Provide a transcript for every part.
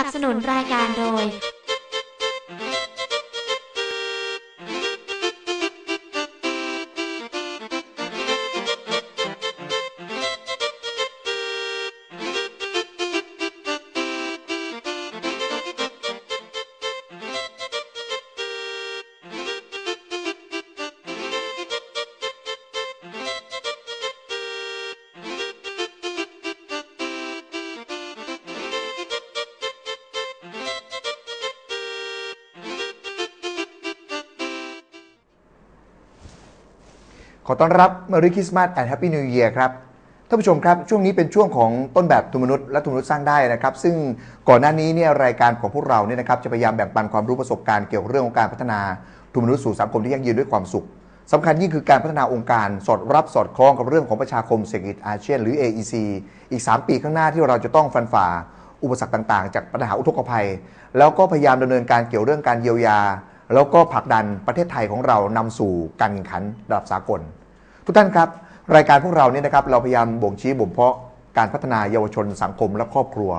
นับสนุนรายการโดย ต้อนรับ Merry Christmas and Happy New Year ครับท่านผู้ชมครับ ช่วงนี้เป็นช่วงของต้นแบบทุนมนุษย์และทุนมนุษย์สร้างได้นะครับ ซึ่งก่อนหน้านี้เนี่ยรายการของพวกเราเนี่ยนะครับจะพยายามแบ่งปันความรู้ประสบการณ์เกี่ยวกับเรื่องของการพัฒนาทุนมนุษย์สู่สังคมที่ยั่งยืนด้วยความสุขสำคัญยิ่งคือการพัฒนาองค์การสอดรับสอดคล้องกับเรื่องของประชาคมเศรษฐกิจอาเซียนหรือ AEC อีก 3 ปีข้างหน้าที่เราจะต้องฟันฝ่าอุปสรรคต่างๆ จากปัญหาอุทกภัย แล้วก็พยายามดำเนินการเกี่ยวเรื่องการเยียวยา แล้วก็ผลักดันประเทศไทยของเรานำสู่การแข่งขันระดับสากล ทุกท่านครับ รายการพวกเราเนี่ยนะครับเราพยายามบ่งชี้บ่มเพาะการพัฒนาเยาวชนสังคมและครอบครัว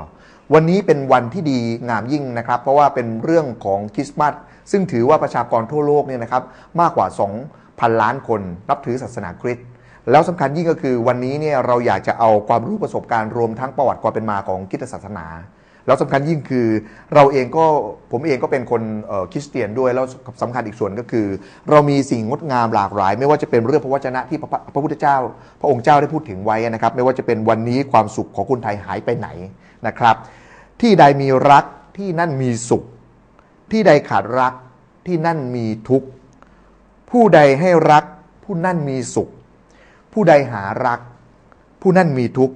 วันนี้เป็นวันที่ดีงามยิ่งนะครับ เพราะว่าเป็นเรื่องของคริสต์มาสซึ่งถือว่าประชากรทั่วโลกเนี่ยนะครับมากกว่า 2,000 ล้านคนนับถือศาสนาคริสต์แล้วสำคัญยิ่งก็คือวันนี้เนี่ยเราอยากจะเอาความรู้ประสบการณ์รวมทั้งประวัติความเป็นมาของคริสตศาสนา แล้วสำคัญยิ่งคือเราเองก็ผมเองก็เป็นคนคริสเตียนด้วยแล้วสำคัญอีกส่วนก็คือ เรามีสิ่งงดงามหลากหลาย ไม่ว่าจะเป็นเรื่องพระวจนะที่พระพระพุทธเจ้า พระองค์เจ้าได้พูดถึงไว้นะครับ ไม่ว่าจะเป็นวันนี้ความสุขของคนไทยหายไปไหนนะครับ ที่ใดมีรักที่นั่นมีสุข ที่ใดขาดรักที่นั่นมีทุกข์ ผู้ใดให้รัก ผู้นั่นมีสุข ผู้ใดหารัก ผู้นั่นมีทุกข์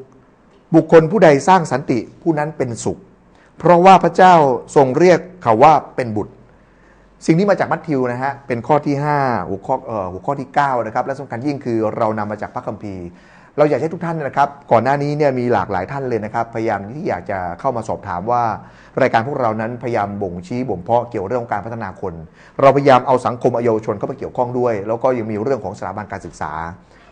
บุคคลผู้ใดสร้างสันติผู้นั้นเป็นสุข เพราะว่าพระเจ้าทรงเรียกเขาว่าเป็นบุตร สิ่งนี้มาจากมัทธิวนะฮะเป็นข้อที่ 5 หัวข้อเอ่อหัวข้อที่ 9 นะครับ และสำคัญยิ่งคือเรานำมาจากพระคัมภีร์ เราอยากให้ทุกท่านนะครับ ก่อนหน้านี้เนี่ยมีหลากหลายท่านเลยนะครับ พยายามที่อยากจะเข้ามาสอบถามว่า รายการพวกเรานั้นพยายามบ่งชี้บ่มเพาะเกี่ยวเรื่องการพัฒนาคน เราพยายามเอาสังคมเอเยาวชนเข้ามาเกี่ยวข้องด้วย แล้วก็ยังมีเรื่องของสถาบันการศึกษา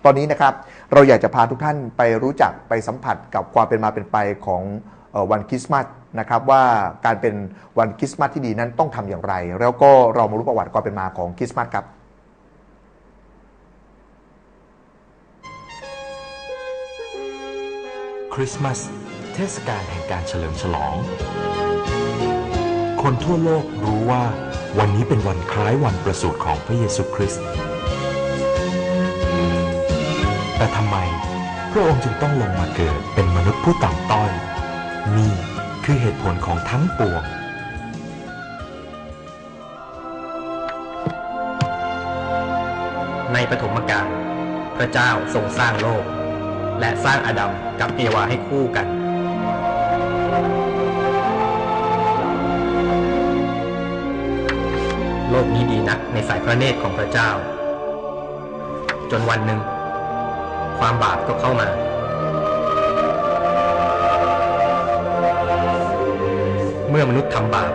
ตอนนี้นะครับเราอยากจะพาทุกท่านไปรู้จักไปสัมผัสกับความเป็นมาเป็นไปของออวันคริสต์มาส นะครับว่าการเป็นวันคริสต์มาสที่ดีนั้นต้องทำอย่างไร แล้วก็เรามารู้ประวัติความเป็นมาของคริสต์มาสครับคริสต์มาสเทศกาลแห่งการเฉลิมฉลอง คนทั่วโลกรู้ว่าวันนี้เป็นวันคล้ายวันประสูติของพระเยซูคริสต์ แต่ทำไมพระองค์จึงต้องลงมาเกิดเป็นมนุษย์ผู้ต่ำต้อยนี่ คือเหตุผลของทั้งปวง ในปฐมกาลพระเจ้าทรงสร้างโลก และสร้างอาดัมกับเอวาให้คู่กัน โลกนี้ดีนักในสายพระเนตรของพระเจ้า จนวันหนึ่ง ความบาปก็เข้ามา เมื่อมนุษย์ทำบาป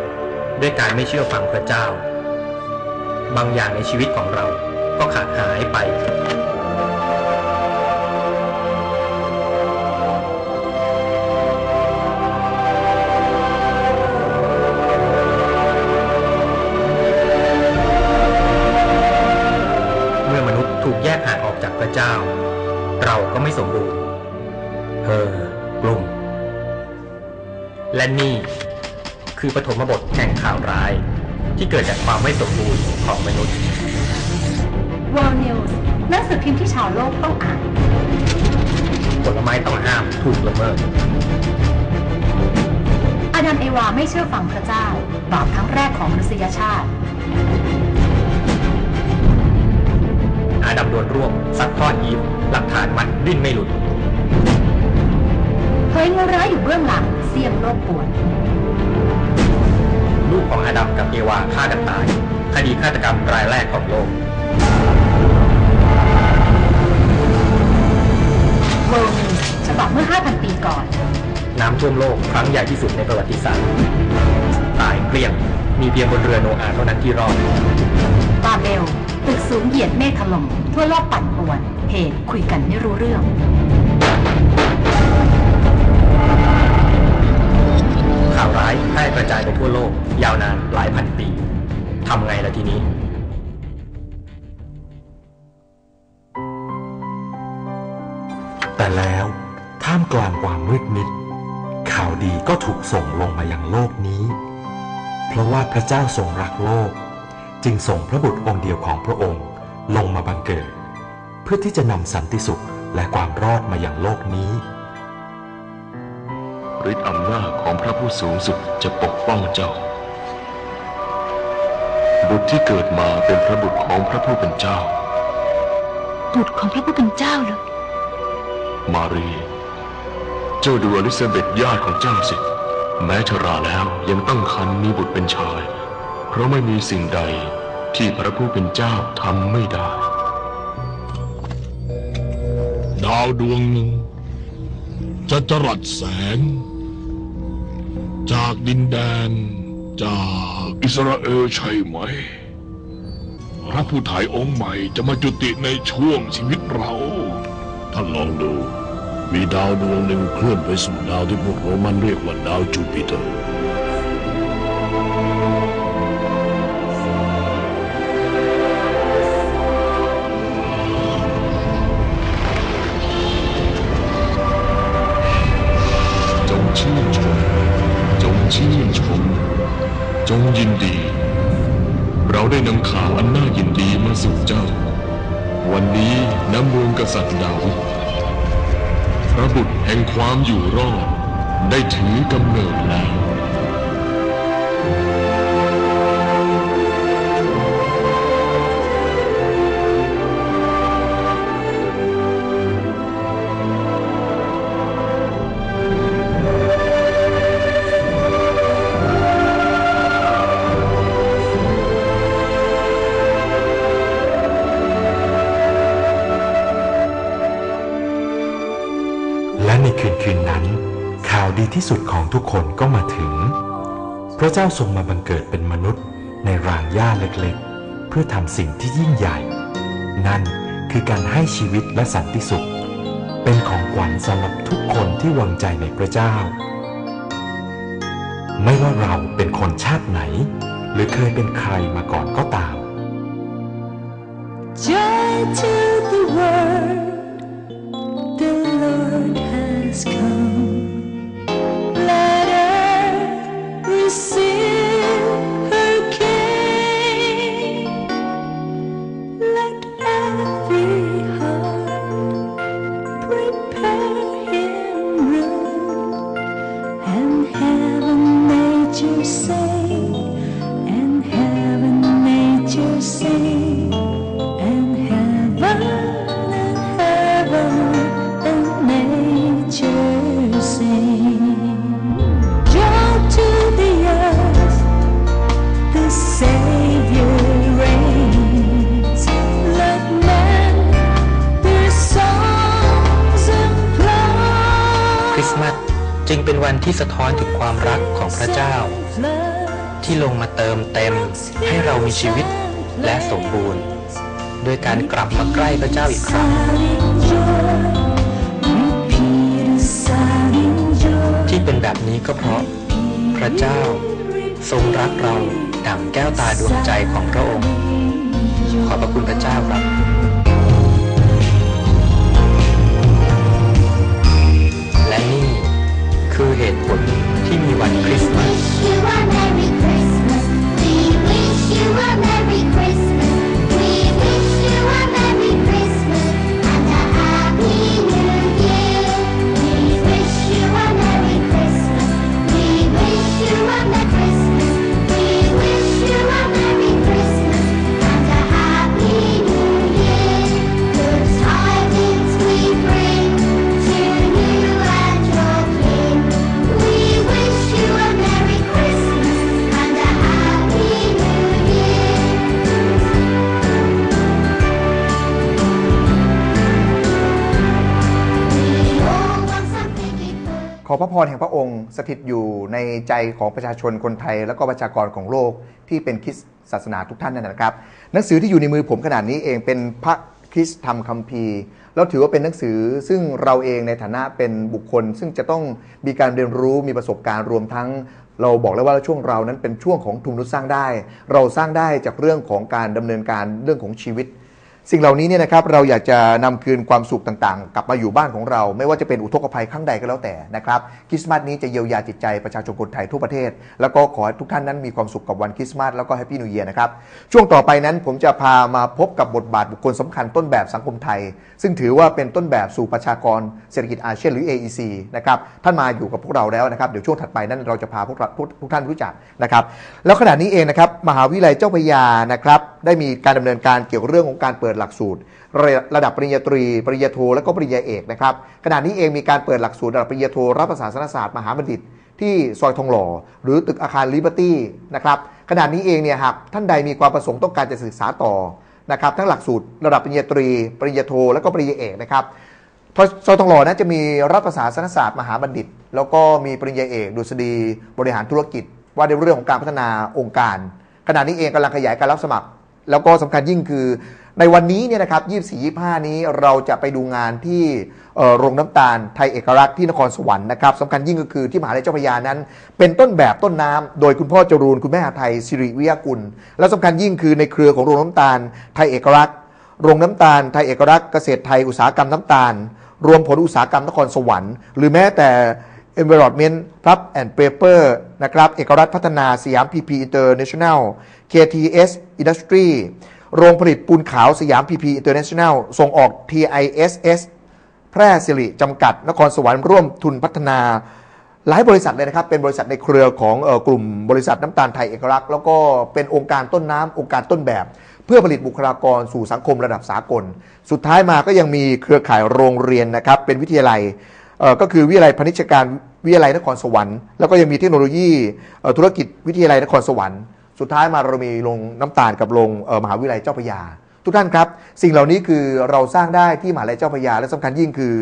ด้วยการไม่เชื่อฟังพระเจ้า บางอย่างในชีวิตของเราก็ขาดหายไป เมื่อมนุษย์ถูกแยกห่างออกจากพระเจ้า เราก็ไม่สมบูรณ์เฮอกลุ่มและนี่ คือปฐมบทแห่งข่าวร้าย ที่เกิดจากความไม่สมบูรณ์ของมนุษย์ World News หนังสือพิมพ์ที่ชาวโลกต้องอ่านผลไม้ต้องห้ามถูกละเมิดอาดัมเอวาไม่เชื่อฟังพระเจ้า บาปครั้งแรกของมนุษยชาติ อาดัมโดนรวบซัดทอดอีฟหลักฐานมัดดิ้นไม่หลุดเผยเงาร้ายอยู่เบื้องหลังเสี่ยมโลกปวดลูก ของอาดัมกับเอวาฆ่ากันตาย คดีฆาตกรรมรายแรกของโลก World News ฉบับเมื่อ 5,000 ปีก่อน น้ำท่วมโลกครั้งใหญ่ที่สุดในประวัติศาสตร์ ตายเกลี้ยง มีเพียงบนเรือโนอาห์เท่านั้นที่รอดบาเบลตึกสูงเหยียดเมฆถล่มทั่วโลกปั่นป่วนเหตุคุยกันไม่รู้เรื่อง ข่าวร้ายแพร่กระจายไปทั่วโลก ยาวนานหลายพันปีทำไงล่ะทีนี้แต่แล้วท่ามกลางความมืดมิด ข่าวดีก็ถูกส่งลงมายังโลกนี้ เพราะว่าพระเจ้าทรงรักโลก จึงส่งพระบุตรองค์เดียวของพระองค์ลงมาบังเกิด เพื่อที่จะนำสันติสุขและความรอดมาอย่างโลกนี้ ฤทธิ์อำนาจของพระผู้สูงสุดจะปกป้องเจ้า บุตรที่เกิดมาเป็นพระบุตรของพระผู้เป็นเจ้า บุตรของพระผู้เป็นเจ้าเหรอมารี เจ้าดูอลิซาเบธญาติของเจ้าสิ แม้ชราแล้วยังตั้งครรภ์มีบุตรเป็นชาย เพราะไม่มีสิ่งใดที่พระผู้เป็นเจ้าทำไม่ได้ ดาวดวงหนึ่งจะจรัสแสง จากดินแดน จากอิสราเอลใช่ไหม พระผู้ถ่ายองค์ใหม่จะมาจุติในช่วงชีวิตเรา ท่านลองดู มีดาวดวงหนึ่งเคลื่อนไปสู่ดาวที่พวกโรมันเรียกว่าดาวจูปิเตอร์จงชื่นชมจง ชื่นชม จงยินดี เราได้นำข่าวอันน่ายินดีมาสู่เจ้า วันนี้น้ำเมืองกษัตริย์ดาวิดพระบุตรแห่งความอยู่รอดได้ถือกำเนิดแล้ว และในคืนคืนนั้น ข่าวดีที่สุดของทุกคนก็มาถึง พระเจ้าทรงมาบังเกิดเป็นมนุษย์ในรางหญ้าเล็กๆ เพื่อทำสิ่งที่ยิ่งใหญ่ นั่นคือการให้ชีวิตและสันติสุข เป็นของขวัญสำหรับทุกคนที่วางใจในพระเจ้า ไม่ว่าเราเป็นคนชาติไหน หรือเคยเป็นใครมาก่อนก็ตาม Joy to the world, the Lord come. มีชีวิตและสมบูรณ์ ด้วยการกลับมาใกล้พระเจ้าอีกครั้ง ที่เป็นแบบนี้ก็เพราะ พระเจ้าทรงรักเราดั่งแก้วตาดวงใจของพระองค์ ขอบพระคุณพระเจ้าครับและนี่คือเหตุผลที่มีวันคริสต์มาส ขอพระพรแห่งพระองค์สถิตอยู่ในใจของประชาชนคนไทย และก็ประชากรของโลกที่เป็นคริสตศาสนาทุกท่านนั่นนะครับ หนังสือที่อยู่ในมือผมขนาดนี้เองเป็นพระคริสธรรมคัมภีร์แล้วถือว่าเป็นหนังสือซึ่งเราเองในฐานะเป็นบุคคล ซึ่งจะต้องมีการเรียนรู้มีประสบการณ์รวมทั้ง เราบอกแล้วว่าช่วงเรานั้นเป็นช่วงของทุนนุษสร้างได้ เราสร้างได้จากเรื่องของการดำเนินการเรื่องของชีวิต สิ่งเหล่านี้เนี่ยนะครับเราอยากจะนำคืนความสุขต่างๆ กลับมาอยู่บ้านของเรา ไม่ว่าจะเป็นอุทกภัยครั้งใดก็แล้วแต่นะครับคริสต์มาสนี้จะเยียวยาจิตใจประชาชนคนไทยทั่วประเทศ แล้วก็ขอให้ทุกท่านนั้นมีความสุขกับวันคริสต์มาสแล้วก็แฮปปี้นิวเยียร์นะครับช่วงต่อไปนั้นผมจะพามาพบกับบทบาทบุคคลสำคัญต้นแบบสังคมไทย ซึ่งถือว่าเป็นต้นแบบสู่ประชากรเศรษฐกิจอาเซียนหรือ AEC นะครับท่านมาอยู่กับพวกเราแล้วนะครับเดี๋ยวช่วงถัดไปนั้นเราจะพาพวกทุกท่านรู้จักนะครับแล้วขณะนี้เองนะครับมหาวิทยาลัยเจ้าพยานะครับได้มีการดำเนินการเกี่ยวกับเรื่องของการเปิดหลักสูตร ระดับปริญญาตรี ปริญญาโท และก็ปริญญาเอกนะครับขณะนี้เองมีการเปิดหลักสูตรระดับปริญญาโทรับภาษาศาสนศาสตร์มหาบัณฑิต ที่ซอยทองหล่อ หรือตึกอาคารลิเบอร์ตี้นะครับขณะนี้เองเนี่ยหากท่านใดมีความประสงค์ต้องการจะศึกษาต่อนะครับทั้งหลักสูตรระดับปริญญาตรี ปริญญาโท และก็ปริญญาเอกนะครับซอยทองหล่อนั้นจะมีรัฐประศาสนศาสตร์มหาบัณฑิต แล้วก็มีปริญญาเอกดุษฎีบริหารธุรกิจ ว่าในเรื่องของการพัฒนาองค์การขณะนี้เองกำลังขยายการรับสมัคร แล้วก็สำคัญยิ่งคือในวันนี้เนี่ยนะครับ24 25 นี้เราจะไปดูงานที่โรงน้ำตาลไทยเอกลักษณ์ที่นครสวรรค์นะครับสำคัญยิ่งก็คือที่มหาลัยเจ้าพยานั้น เป็นต้นแบบต้นน้ำโดยคุณพ่อจรูนคุณแม่หาไทยสิริวิยากุล และสำคัญยิ่งคือในเครือของโรงน้ำตาลไทยเอกลักษณ์โรงน้ำตาลไทยเอกลักษณ์เกษตรไทยอุตสาหกรรมน้ำตาล รวมผลอุตสาหกรรมนครสวรรค์ หรือแม้แต่ Environment Pulp and Paper นะครับเอกรัฐพัฒนาสยาม PP International KTS Industry โรงผลิตปูนขาวสยาม PP International ส่งออก TISS แพร่สิริจำกัด นครสวรรค์ร่วมทุนพัฒนาหลายบริษัทเลยนะครับ เป็นบริษัทในเครือของออกลุ่มบริษัทน้ำตาลไทยเอกลักษณ์แล้วก็เป็นองค์การต้นน้ำองค์การต้นแบบ เพื่อผลิตบุคลากรสู่สังคมระดับสากล สุดท้ายมาก็ยังมีเครือข่ายโรงเรียนนะครับ เป็นวิทยาลัยก็คือวิทยาลัยพณิชการ วิทยาลัยนครสวรรค์ แล้วก็ยังมีเทคโนโลยีธุรกิจวิทยาลัยนครสวรรค์ สุดท้ายมาเรามีโรงน้ำตาลกับโรงมหาวิทยาลัยเจ้าพระยา ทุกท่านครับ สิ่งเหล่านี้คือเราสร้างได้ที่มหาวิทยาลัยเจ้าพระยาและสำคัญยิ่งคือ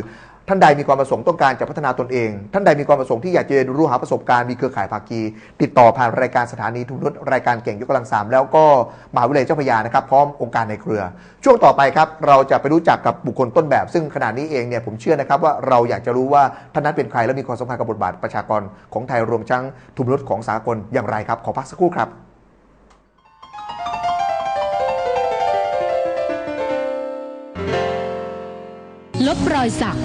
ท่านใดมีความประสงค์ต้องการจะพัฒนาตนเอง ท่านใดมีความประสงค์ที่อยากจะเรียนรู้หาประสบการณ์มีเครือข่ายภาคี ติดต่อผ่านรายการสถานีทุนนุษรายการเก่งยกกำลังสามแล้วก็มหาวิทยาลัยเจ้าพยานะครับพร้อมองค์การในเครือ ช่วงต่อไปครับเราจะไปรู้จักกับบุคคลต้นแบบ ซึ่งขณะนี้เองเนี่ยผมเชื่อนะครับว่าเราอยากจะรู้ว่าท่านนั้นเป็นใครและมีความสำคัญกับบทบาทประชากรของไทยรวมทั้งทุนนุษของสากลอย่างไรครับขอพักสักครู่ครับลบรอยสัก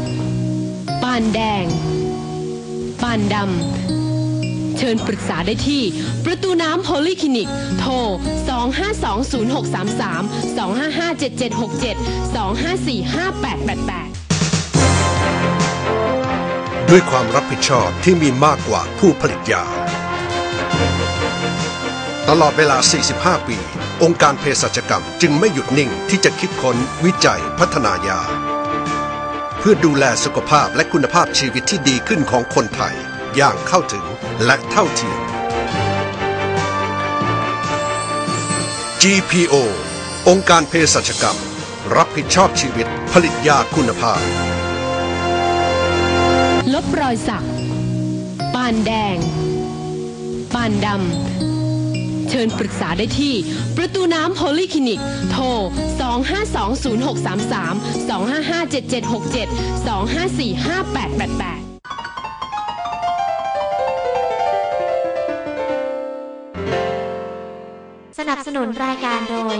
านแดง ปานดำ เชิญปรึกษาได้ที่ ประตูน้ำโพลีคลินิก โทร 2520633 2557767 2545888 ด้วยความรับผิดชอบที่มีมากกว่าผู้ผลิตยา ตลอดเวลา 45 ปี องค์การเภสัชกรรมจึงไม่หยุดนิ่งที่จะคิดค้นวิจัยพัฒนายา เพื่อดูแลสุขภาพและคุณภาพชีวิตที่ดีขึ้นของคนไทย อย่างเข้าถึงและเท่าเทียม GPO องค์การเภสัชกรรม รับผิดชอบชีวิตผลิตยาคุณภาพ ลบรอยสัก ปานแดง ปานดำ เชิญปรึกษาได้ที่ ประตูน้ำโพลีคลินิก โทร 2520633 2557767 2545888สนับสนุนรายการโดย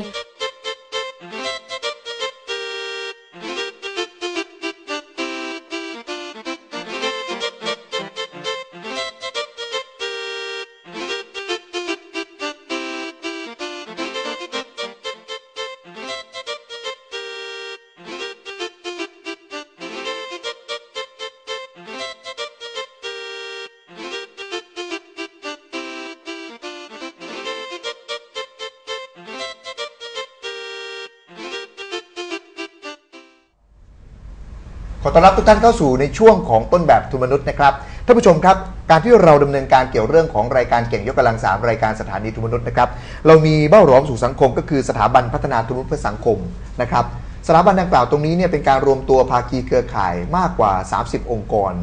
ขอต้อนรับทุกท่านเข้าสู่ในช่วงของต้นแบบทุนมนุษย์นะครับท่านผู้ชมครับ การที่เราดำเนินการเกี่ยวเรื่องของรายการเก่งยกกำลังสามรายการสถานีทุนมนุษย์นะครับเรามีเบ้าหลอมสู่สังคม ก็คือสถาบันพัฒนาทุนมนุษย์เพื่อสังคมนะครับสถาบันดังกล่าวตรงนี้เนี่ยเป็นการรวมตัวภาคีเครือข่ายมากกว่า 30 องค์กร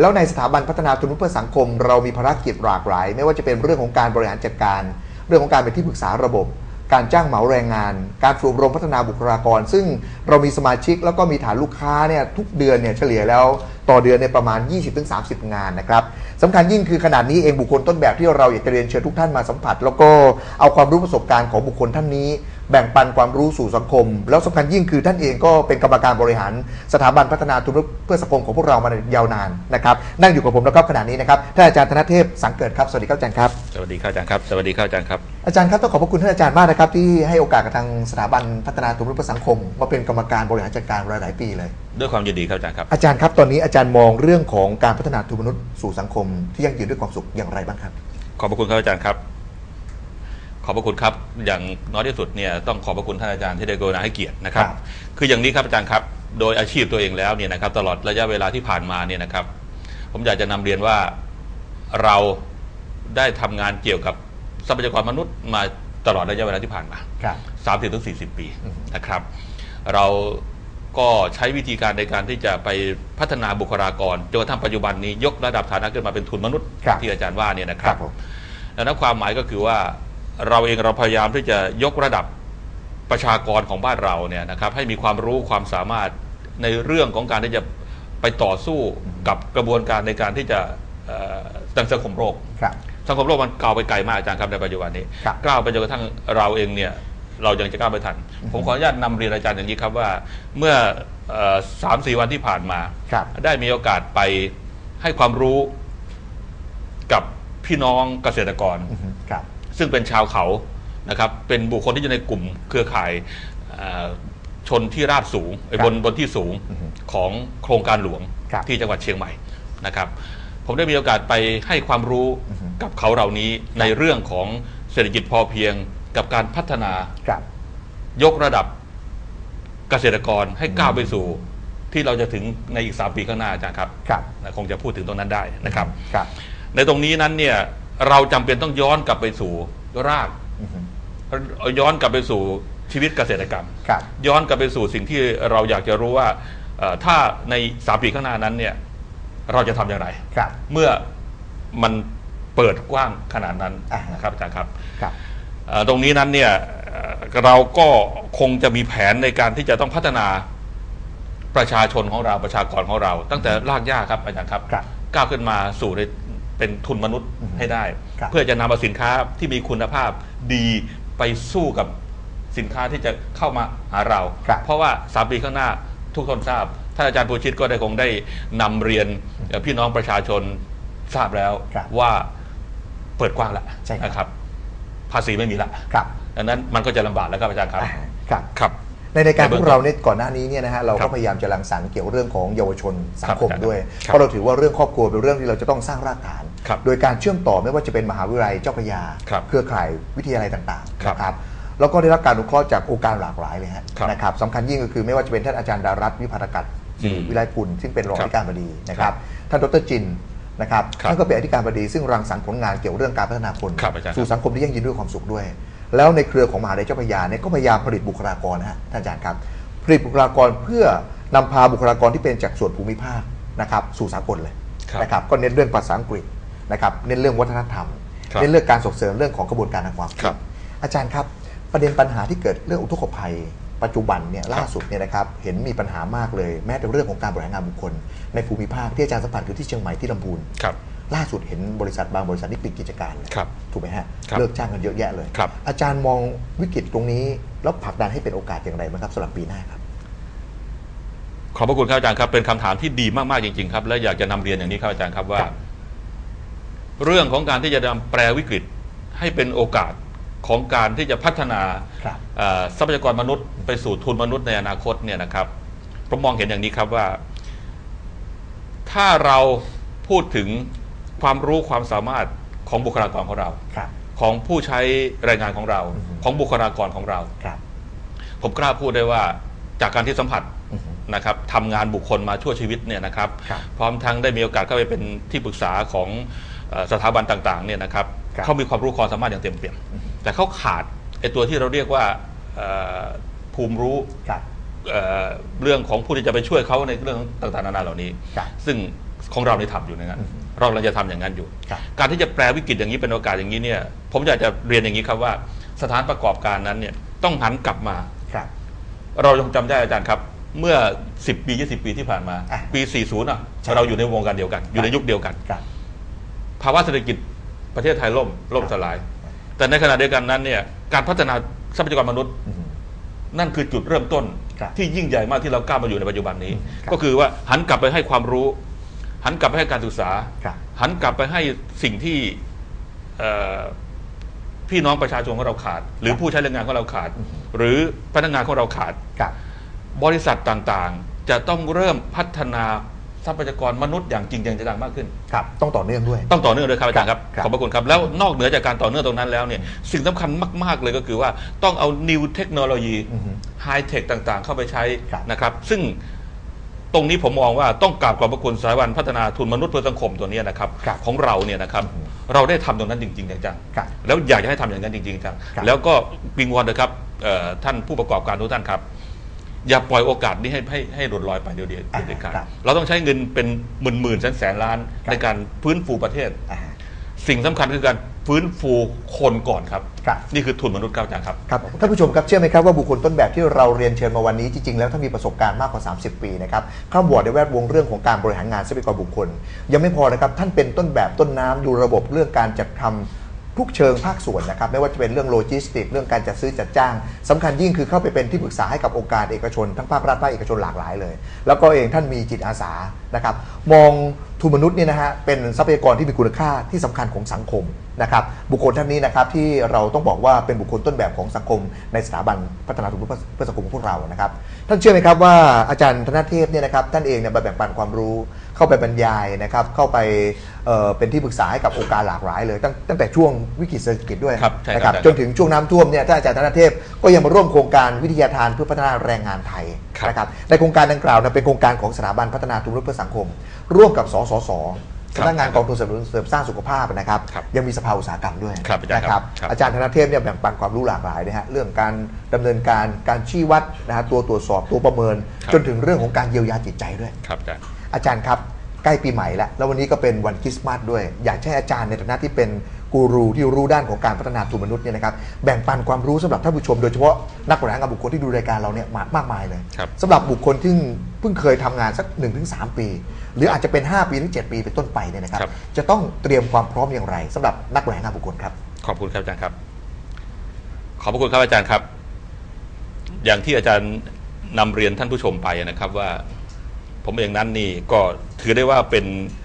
แล้วในสถาบันพัฒนาทุนมนุษย์เพื่อสังคม เรามีภารกิจหลากหลาย ไม่ว่าจะเป็นเรื่องของการบริหารจัดการ เรื่องของการเป็นที่ปรึกษาระบบ การจ้างเหมาแรงงาน การฝึกอบรมพัฒนาบุคลากร ซึ่งเรามีสมาชิกแล้วก็มีฐานลูกค้าเนี่ยทุกเดือนเนี่ยเฉลี่ยแล้วต่อเดือนในยประมาณ 20-30 งานนะครับสำคัญยิ่งคือขนาดนี้เองบุคคลต้นแบบที่เราอยากจะเรียนเชิญทุกท่านมาสัมผัส แล้วก็เอาความรู้ประสบการณ์ของบุคคลท่านนี้ แบ่งปันความรู้สู่สังคม แล้วสำคัญยิ่งคือท่านเองก็เป็นกรรมการบริหารสถาบันพัฒนาทุนเพื่อสังคมของพวกเรามายาวนานนะครับนั่งอยู่กับผมแล้วครับขณะนี้นะครับท่านอาจารย์ธนเทพสังเกิดครับสวัสดีครับอาจารย์ครับสวัสดีครับอาจารย์ครับสวัสดีครับอาจารย์ครับอาจารย์ครับต้องขอบพระคุณท่านอาจารย์มากนะครับที่ให้โอกาสกับทางสถาบันพัฒนาทุนเพื่อสังคมมาเป็นกรรมการบริหารจัดการหลายๆปีเลย ด้วยความยินดีครับอาจารย์ครับอาจารย์ครับตอนนี้อาจารย์มองเรื่องของการพัฒนาทุนมนุษย์สู่สังคม ที่ยั่งยืนด้วยความสุขอย่างไรบ้างครับ ขอบพระคุณครับอาจารย์ครับ ขอบพระคุณครับอย่างน้อยที่สุดเนี่ยต้องขอบพระคุณท่านอาจารย์ที่ได้กรุณาให้เกียรตินะครับ ครับ คืออย่างนี้ครับอาจารย์ครับ โดยอาชีพตัวเองแล้วเนี่ยนะครับ ตลอดระยะเวลาที่ผ่านมาเนี่ยนะครับ ผมอยากจะนำเรียนว่าเราได้ทำงานเกี่ยวกับทรัพยากรมนุษย์มาตลอดระยะเวลาที่ผ่านมา ครับสามสิบถึงสี่สิบปีนะครับ เราก็ใช้วิธีการในการที่จะไปพัฒนาบุคลากรจนกระทั่งปัจจุบันนี้ยกระดับฐานะขึ้นมาเป็นทุนมนุษย์ครับ ที่อาจารย์ว่าเนี่ยนะคครัรับ บผม ดังนั้นความหมายก็คือว่า เราเองเราพยายามที่จะยกระดับประชากรของบ้านเราเนี่ยนะครับให้มีความรู้ความสามารถในเรื่องของการที่จะไปต่อสู้กับกระบวนการในการที่จะเอ่อตั้งสังคมโรคครับสังคมโลกมันก้าวไปไกลมากอาจารย์ครับในปัจจุบันนี้ครับก้าวไปจนกระทั่งเราเองเนี่ยเรายังจะก้าวไม่ทัน ผมขออนุญาตนำเรียนอาจารย์อย่างนี้ครับว่า เมื่อเอ่อสามสี่วันที่ผ่านมาครับได้มีโอกาสไปให้ความรู้กับพี่น้องเกษตรกรอือฮึครับ ซึ่งเป็นชาวเขานะครับเป็นบุคคลที่อยู่ในกลุ่มเครือข่ายเอ่อชนที่ราบสูงไอ้ครับบนบนที่สูงอือฮึของโครงการหลวงครับที่จังหวัดเชียงใหม่นะครับ ผมได้มีโอกาสไปให้ความรู้อือฮึกับเขาเหล่านี้ในเรื่องของเศรษฐกิจพอเพียงกับการพัฒนาครับยกระดับเกษตรกรให้ก้าวไปสู่ที่เราจะถึงในอีกสามปีข้างหน้าอาจารย์ครับครับนะคงจะพูดถึงตรงนั้นได้นะครับครับในตรงนี้นั้นเนี่ย เราจำเป็นต้องย้อนกลับไปสู่ราก อือฮึย้อนกลับไปสู่ชีวิตเกษตรกรรม ครับ ย้อนกลับไปสู่สิ่งที่เราอยากจะรู้ว่าเอ่อถ้าในสามปีข้างหน้านั้นเนี่ยเราจะทำอย่างไร ครับ เมื่อมันเปิดกว้างขนาดนั้นอ่าฮะ นะครับอาจารย์ครับ ครับ เอ่อตรงนี้นั้นเนี่ยเอ่อเราก็คงจะมีแผนในการที่จะต้องพัฒนาประชาชนของเราประชากรของเรา ตั้งแต่รากหญ้าครับอาจารย์ครับครับ ก้าวขึ้นมาสู่ใน เป็นทุนมนุษย์อือฮึให้ได้ ครับ เพื่อจะนำเอาสินค้าที่มีคุณภาพดีไปสู้กับสินค้าที่จะเข้ามาหาเรา ครับเพราะว่าสามปีข้างหน้าทุกคนทราบท่านอาจารย์ภูชิตก็ได้คงได้นำเรียนเอ่อพี่น้องประชาชนทราบแล้วครับว่าเปิดกว้างแล้วใช่ครับ นะครับ ภาษีไม่มีละครับดังนั้นมันก็จะลำบากแล้วครับอาจารย์ครับ อ่าครับ ครับ ในรายการในเบื้พอวงกต้นเราเนี่ยก่อนหน้านี้เนี่ยนะฮะเราครัก็บพยายามจะรังสรรค์เกี่ยวเรื่องของเยาวชนสังคมครับด้วยครับเพราะเราถือว่าเรื่องครอบครัวเป็นเรื่องที่เราจะต้องสร้างรากฐานครับโดยการเชื่อมต่อไม่ว่าจะเป็นมหาวิทยาลัยเจ้าพระยาครับเครือข่ายวิทยาลัยต่างๆครับนะครับแล้วก็ได้รับการอนุเคราะห์จากองค์การหลากหลายเลยฮะครับนะครับสำคัญยิ่งก็คือไม่ว่าจะเป็นท่านอาจารย์ดารัตน์วิภารกัตศิริอืมวิไลกุลซึ่งเป็นรองครัอบธิการบดีนะคครัรับบท่านดรจินนะครับครับท่านก็เป็นอธิการบดีซึ่งรังสรรค์ผลงานเกี่ยวเรื่องการพัฒนาคนครับอาจารย์สู่สังคมที่ยั่งยืนด้วยความสุขด้วย แล้วในเครือของมหาวิทยาลัยเจ้าพระยาเนี่ยก็พยายามผลิตบุคลากรนะฮะท่านอาจารย์ครับ ผลิตบุคลากรเพื่อนำพาบุคลากรที่เป็นจากส่วนภูมิภาคนะครับสู่สากลเลยครับนะครับก็เน้นเรื่องภาษาอังกฤษนะครับเน้นเรื่องวัฒนธรรม ครับเน้นเรื่องการส่งเสริมเรื่องของกระบวนการทางความคิครัดบอาจารย์ครับ ประเด็นปัญหาที่เกิดเรื่องอุทกภัย ปัจจุบันเนี่ยล่าสุดเนี่ยนะครับเห็นมีปัญหามากเลยแม้แต่เรื่องของการบริหารงานบุคคลในภูมิภาคที่อาจารย์สัมผัสคือที่เชียงใหม่ที่ลำพูน ครับ ล่าสุดเห็นบริษัทบางบริษัทที่ปิดกิจการเลยครับถูกไหมฮะครับเลิกจ้างกันเยอะแยะเลยครับอาจารย์มองวิกฤตตรงนี้ แล้วผลักดันให้เป็นโอกาสอย่างไรบ้างครับสำหรับปีหน้าครับ ขอบพระคุณครับอาจารย์ครับ เป็นคำถามที่ดีมากๆจริง ๆ ครับ และอยากจะนำเรียนอย่างนี้ครับอาจารย์ครับว่าครับเรื่องของการที่จะนำแปลวิกฤตให้เป็นโอกาสของการที่จะพัฒนาครับเอ่อทรัพยากรมนุษย์ไปสู่ทุนมนุษย์ในอนาคตเนี่ยนะครับผมมองเห็นอย่างนี้ครับว่า ถ้าเราพูดถึง ความรู้ความสามารถของบุคลากรของเรา ครับ ของผู้ใช้แรงงานของเรา อือฮึ ของบุคลากรของเรา ครับผมกล้าพูดได้ว่าจากการที่สัมผัสอือฮึ นะครับทำงานบุคคลมาชั่วชีวิตเนี่ยนะครับ ครับพร้อมทั้งได้มีโอกาสเข้าไปเป็นที่ปรึกษาของเอ่อสถาบันต่างๆเนี่ยนะครับครับ เขามีความรู้ความสามารถอย่างเต็มเปี่ยม แต่เขาขาดไอ้ตัวที่เราเรียกว่าเอ่อภูมิรู้ครับ เอ่อเรื่องของผู้ที่จะไปช่วยเขาในเรื่องต่างๆนานาเหล่านี้ ครับ ซึ่ง ของเราในทำอยู่นะครับเราเราจะทำอย่างนั้นอยู่ครับการที่จะแปลวิกฤตอย่างนี้เป็นโอกาสอย่างนี้เนี่ย ผมอยากจะเรียนอย่างนี้ครับว่า สถานประกอบการนั้นเนี่ยต้องหันกลับมาครับ เรายังจำได้อาจารย์ครับ เมื่อ 10 ปี 20 ปีที่ผ่านมาอะปี 40อะใช่เราอยู่ในวงการเดียวกัน อยู่ในยุคเดียวกันครับภาวะเศรษฐกิจประเทศไทยล่มล่มสลาย แต่ในขณะเดียวกันนั้นเนี่ยการพัฒนาทรัพยากรมนุษย์อืมนั่นคือจุดเริ่มต้นครับที่ยิ่งใหญ่มากที่เราก้าวมาอยู่ในปัจจุบันนี้ครับก็คือว่าหันกลับไปให้ความรู้ หันกลับไปให้การศึกษา ครับ หันกลับไปให้สิ่งที่เอ่อพี่น้องประชาชนของเราขาด หรือผู้ใช้แรงงานของเราขาด หรือพนักงานของเราขาด ครับ บริษัทต่างๆ จะต้องเริ่มพัฒนาทรัพยากรมนุษย์อย่างจริงจังจังมากขึ้น ครับ ต้องต่อเนื่องด้วย ต้องต่อเนื่องด้วยครับอาจารย์ครับครับขอบพระคุณครับ แล้วนอกเหนือจากการต่อเนื่องตรงนั้นแล้วเนี่ยสิ่งสำคัญมาก ๆ เลยก็คือว่าต้องเอา new เทคโนโลยี อือฮึ ไฮเทคต่างๆ เข้าไปใช้ครับ นะครับ ซึ่ง ตรงนี้ผมมองว่าต้องกราบขอบพระคุณสถาบันพัฒนาทุนมนุษย์เพื่อสังคมตัวเนี้ยนะครับครับของเราเนี่ยนะครับเราได้ทำตรงนั้นจริงๆจังครับๆแล้วอยากจะให้ทำอย่างนั้นจริงๆจังครับ แล้วก็วิงวอนนะครับเอ่อท่านผู้ประกอบการทุกท่านครับ อย่าปล่อยโอกาสนี้ให้ให้ให้หลุดลอยไปเดียวเดียวอ่าเด็ดขาดครับเราต้องใช้เงินเป็นหมื่นหมื่นแสนแสนล้านครับ ในการฟื้นฟูประเทศ อ่า สิ่งสำคัญคือการ ฟื้นฟูคนก่อนครับครับ นี่คือทุนมนุษย์ครับอาจารย์ครับ ครับท่านผู้ชมครับเชื่อไหมครับว่าบุคคลต้นแบบที่เราเรียนเชิญมาวันนี้จริงๆแล้วถ้ามีประสบการณ์มากกว่า 30 ปีนะครับข้ามบอร์ดในแวดวงเรื่องของการบริหารงานทรัพยากรบุคคล ยังไม่พอนะครับท่านเป็นต้นแบบต้นน้ำดูระบบเรื่องการจัดทำ ทุกเชิงภาคส่วนนะครับไม่ว่าจะเป็นเรื่องโลจิสติก เรื่องการจัดซื้อจัดจ้างสำคัญยิ่งคือเข้าไปเป็นที่ปรึกษาให้กับองค์การเอกชน ทั้งภาครัฐภาคเอกชนหลากหลายเลย แล้วก็เองท่านมีจิตอาสานะครับมองทุนมนุษย์เนี่ยนะฮะเป็นทรัพยากรที่มีคุณค่าที่สำคัญของสังคมนะครับบุคคลท่านนี้นะครับที่เราต้องบอกว่าเป็นบุคคลต้นแบบของสังคม ในสถาบันพัฒนาทุนเพื่อสังคมของพวกเรานะครับ ท่านเชื่อไหมครับว่าอาจารย์ธนเทพเนี่ยนะครับท่านเองเนี่ยมาแบ่งปันความรู้เข้าไปบรรยายนะครับเข้าไปเอ่อเป็นที่ปรึกษาให้กับองค์การหลากหลายเลยตั้งตั้งแต่ช่วงวิกฤตเศรษฐกิจด้วยครับใช่ครับนะครับใช่ครับ จนถึงช่วงน้ำท่วมเนี่ยท่านอาจารย์ธนเทพก็ยังมาร่วมโครงการวิทยาทานเพื่อพัฒนาแรงงานไทยครับนะครับในโครงการดังกล่าวนะเป็นโครงการของสถาบันพัฒนาทุนเพื่อสังคม ร่วมกับสสสครั สำบนักงานกองทุนเสริมเสริมสร้างสุขภาพนะครับครับ ยังมีสภาอุตสาหกรรมด้วยครับอาจารย์นะคครัรับบครับอาจารย์ธนเทพเนี่ยแบ่งปันความรู้หลากหลายนะฮะเรื่องการดำเนินการการชี้วัดนะฮะตัวตรวจสอบตัวประเมินครับจนถึงเรื่องของการเยียวยาจิตใจด้วยครับอาจารย์อาจารย์ครับใกล้ปีใหม่แล้วแล้ววันนี้ก็เป็นวันคริสต์มาสด้วย อยากให้อาจารย์ในฐานะที่เป็น กูรูที่รู้ด้านของการพัฒนาทุนมนุษย์เนี่ยนะครับแบ่งปันความรู้สำหรับท่านผู้ชมโดยเฉพาะนักบริหารงานบุคคลที่ดูรายการเราเนี่ยมามากมายเลยครับสำหรับบุคคลที่เพิ่งเคยทำงานสัก 1-3 ปี หรืออาจจะเป็น 5 ปีถึง7ปีเป็นต้นไปเนี่ยนะครับครับจะต้องเตรียมความพร้อมอย่างไรสำหรับนักบริหารงานบุคคลครับขอบคุณครับอาจารย์ครับ ขอบพระคุณครับอาจารย์ครับ อย่างที่อาจารย์นำเรียนท่านผู้ชมไปนะครับว่า ผมเองนั้นนี่ก็ถือได้ว่าเป็นเอ่อ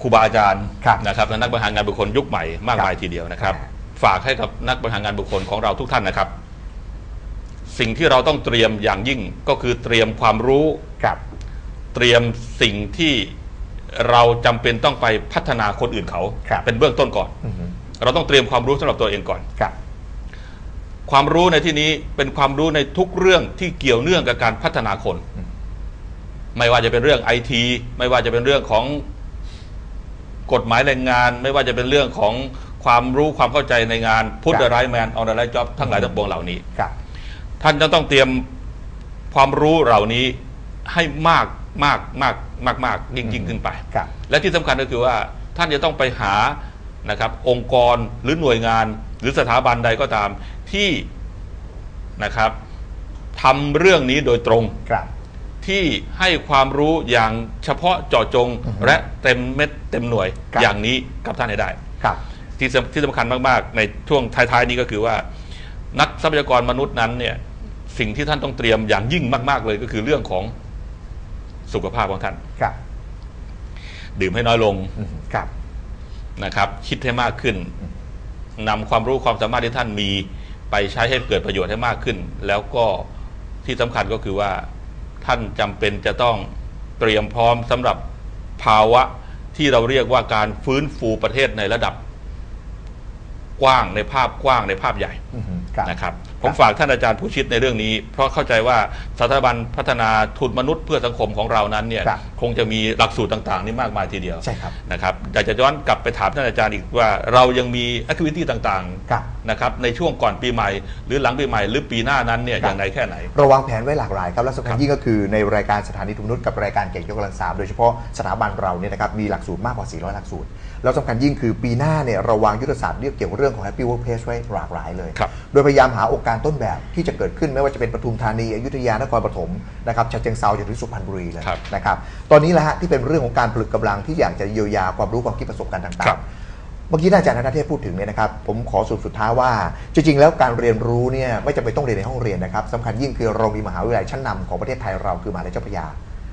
ครูบาอาจารย์ครับนะครับและนักบริหารงานบุคคลยุคใหม่มากมายครับทีเดียวนะครับครับ ฝากให้กับนักบริหารงานบุคคลของเราทุกท่านนะครับ สิ่งที่เราต้องเตรียมอย่างยิ่งก็คือเตรียมความรู้ครับ เตรียมสิ่งที่เราจำเป็นต้องไปพัฒนาคนอื่นเขาครับเป็นเบื้องต้นก่อนอือฮึเราต้องเตรียมความรู้สำหรับตัวเองก่อนครับความรู้ในที่นี้เป็นความรู้ในทุกเรื่องที่เกี่ยวเนื่องกับการพัฒนาคน ไม่ว่าจะเป็นเรื่องไอทีไม่ว่าจะเป็นเรื่องของ กฎหมายแรงงาน ไม่ว่าจะเป็นเรื่องของความรู้ความเข้าใจในงานพุทธครับไรแมนออนไลน์จ็อบทั้งหลายทั้งปวงเหล่านี้ ครับ ท่านจะต้องเตรียมความรู้เหล่านี้ให้มากมากมากมากมากยิ่งยิ่งขึ้นไป ครับ และที่สำคัญก็คือว่าท่านจะต้องไปหานะครับองค์กรหรือหน่วยงานหรือสถาบันใดก็ตามที่นะครับทำเรื่องนี้โดยตรง ครับ ที่ให้ความรู้อย่างเฉพาะเจาะจงอือฮึและเต็มเม็ดเต็มหน่วยครับ อย่างนี้กับท่านให้ได้ ครับ ที่สำที่สำคัญมากๆ ในช่วงท้ายๆนี้ก็คือว่า นักทรัพยากรมนุษย์นั้นเนี่ยสิ่งที่ท่านต้องเตรียมอย่างยิ่งมาก ๆ เลยก็คือเรื่องของสุขภาพของท่าน ครับดื่มให้น้อยลงอือฮึครับ นะครับ คิดให้มากขึ้นนำความรู้ความสามารถที่ท่านมีไปใช้ให้เกิดประโยชน์ให้มากขึ้น แล้วก็ที่สำคัญก็คือว่า ท่านจำเป็นจะต้องเตรียมพร้อมสำหรับภาวะที่เราเรียกว่าการฟื้นฟูประเทศในระดับกว้างในภาพกว้างในภาพใหญ่อือฮึครับนะครับ ผมฝากท่านอาจารย์ผู้ชิดในเรื่องนี้ เพราะเข้าใจว่าสถาบันพัฒนาทุนมนุษย์เพื่อสังคมของเรานั้นเนี่ยครับคงจะมีหลักสูตรต่างๆ นี่มากมายทีเดียวใช่ครับนะครับอยากจะย้อนกลับไปถามท่านอาจารย์อีกว่าเรายังมีแอคทิวิตี้ต่างครับ ๆนะครับในช่วงก่อนปีใหม่ หรือหลังปีใหม่หรือปีหน้านั้นเนี่ยครับอย่างไรแค่ไหน เราวางแผนไว้หลากหลายครับและสำคัญครับยิ่งก็คือในรายการสถานีทุนมนุษย์กับรายการเก่งยกกำลังสามโดยเฉพาะสถาบันเราเนี่ยนะครับมีหลักสูตรมากกว่า 400 หลักสูตร แล้วสำคัญยิ่งคือปีหน้าเนี่ยเราวางยุทธศาสตร์เรื่องเกี่ยวกับเรื่องของ Happy Workplace ไว้หลากหลายเลย ครับ โดยพยายามหาโอกาสต้นแบบที่จะเกิดขึ้นไม่ว่าจะเป็นปทุมธานีอยุธยานครปฐมนะครับฉะเชิงเซาจนถึงสุพรรณบุรีเลยครับนะครับตอนนี้แหละฮะที่เป็นเรื่องของการผลึกกำลังที่อยากจะเยียวยาความรู้ความคิดประสบการณ์ต่าครังบ ๆ เมื่อกี้ท่านอาจารย์ธนเทพพูดถึงเนี่ยนะครับผมขอสรุปสุดท้ายว่า จริง ๆ แล้วการเรียนรู้เนี่ยไม่จำเป็นต้องเรียนในห้องเรียนนะครับสำคัญยิ่งคือเรามีมหาวิทยาลัยชั้นนำของประเทศไทยเราคือมหาวิทยาลัยเจ้าพระยา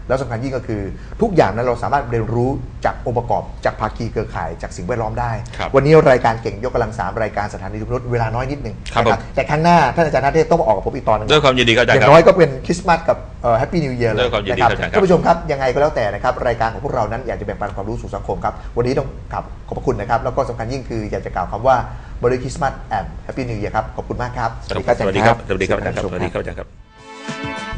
แล้วสำคัญยิ่งก็คือทุกอย่างนั้นเราสามารถเรียนรู้จากองค์ประกอบจากภาคีเครือข่ายจากสิ่งแวดล้อมได้ครับวันนี้รายการเก่งยกกำลังสามรายการสถานีทุนรถเวลาน้อยนิดหนึงครับนะผมแต่ครั้งหน้าท่านอาจารย์ธนเทพต้องมาออกกับผมอีกตอนหนึงด้วยความยินดีครับอาจารอย์ย่าคงรับน้อยก็เป็นคริสต์มาสกับแฮปปี้นิวเยียร์เลยด้วยความยินดีนะครับครับอาจารย์ครับท่านผู้ชมครับยังไงก็แล้วแต่นะครับรายการของพวกเรานั้นอยากจะแบ่งปันความรู้สู่สังคมครับวันนี้ต้องกราบขอบพระคุณนะครับแล้วก็สำคัญยิ่งคืออยากจะกล่าวคำว่า Merry Christmas and Happy New Year ครับขอบคุณมากครับสวัสดีครับอาจารย์สวัสดีครับอาจารย์ครับท่านผู้ชมสวัสดีครับอาจารย์ครับ